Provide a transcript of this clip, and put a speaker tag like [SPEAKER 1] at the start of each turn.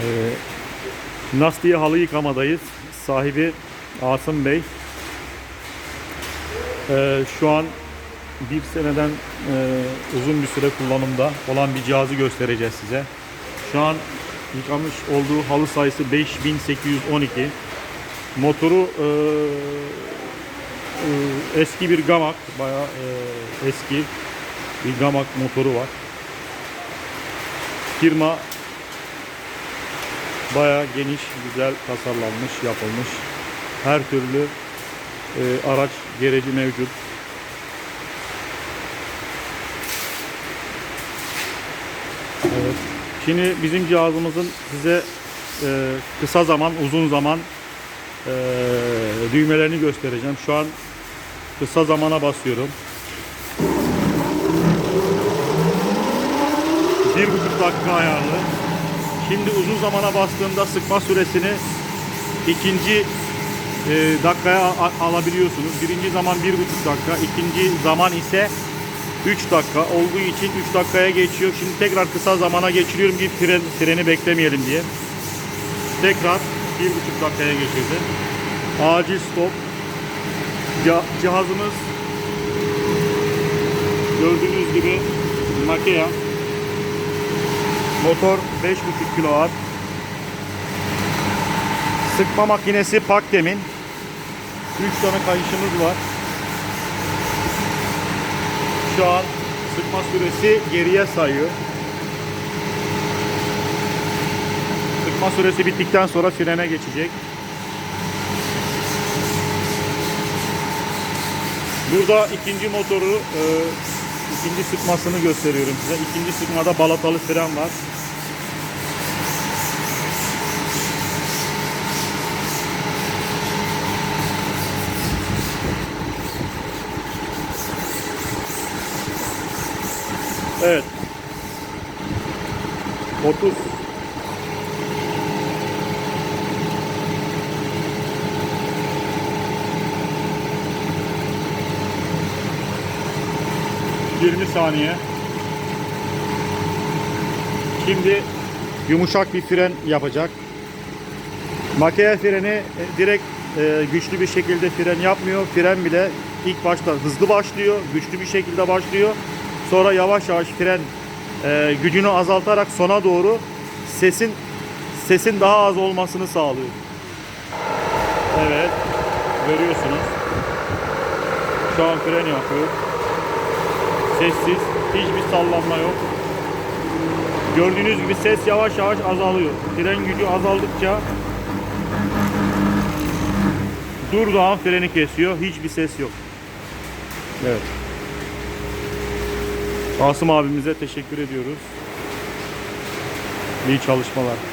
[SPEAKER 1] Ee, halı yıkamadayız. Sahibi Asım Bey. Ee, şu an bir seneden e, uzun bir süre kullanımda olan bir cihazı göstereceğiz size. Şu an yıkamış olduğu halı sayısı 5812. Motoru e, e, eski bir gamak, bayağı eski bir gamak motoru var. Firma bayağı geniş, güzel tasarlanmış, yapılmış. Her türlü e, araç gereci mevcut. Evet. Şimdi bizim cihazımızın size e, kısa zaman, uzun zaman e, düğmelerini göstereceğim. Şu an kısa zamana basıyorum. Bir buçuk dakika ayarlı. Şimdi uzun zamana bastığımda sıkma süresini ikinci e, dakikaya alabiliyorsunuz. Birinci zaman bir buçuk dakika, ikinci zaman ise 3 dakika olduğu için 3 dakikaya geçiyor. Şimdi tekrar kısa zamana geçiriyorum ki tren, treni beklemeyelim diye. Tekrar bir buçuk dakikaya geçirdi. Acil stop. Cihazımız gördüğünüz gibi Makea. Motor 5.5 kW. Sıkma makinesi Pakdem'in. 3 tane kayışımız var. Şu an sıkma süresi geriye sayıyor. Sıkma süresi bittikten sonra frene geçecek. Burada ikinci motoru, e, ikinci sıkmasını gösteriyorum size. İkinci sıkmada balatalı fren var. Evet. 30 20 saniye. Şimdi yumuşak bir fren yapacak. Makine freni e, direkt e, güçlü bir şekilde fren yapmıyor. Fren bile ilk başta hızlı başlıyor, güçlü bir şekilde başlıyor. Sonra yavaş yavaş fren e, gücünü azaltarak sona doğru sesin sesin daha az olmasını sağlıyor. Evet. Görüyorsunuz. Şu an fren yapıyor. Sessiz. Hiçbir sallanma yok. Gördüğünüz gibi ses yavaş yavaş azalıyor. Fren gücü azaldıkça durduğu an freni kesiyor. Hiçbir ses yok. Evet. Asım abimize teşekkür ediyoruz. İyi çalışmalar.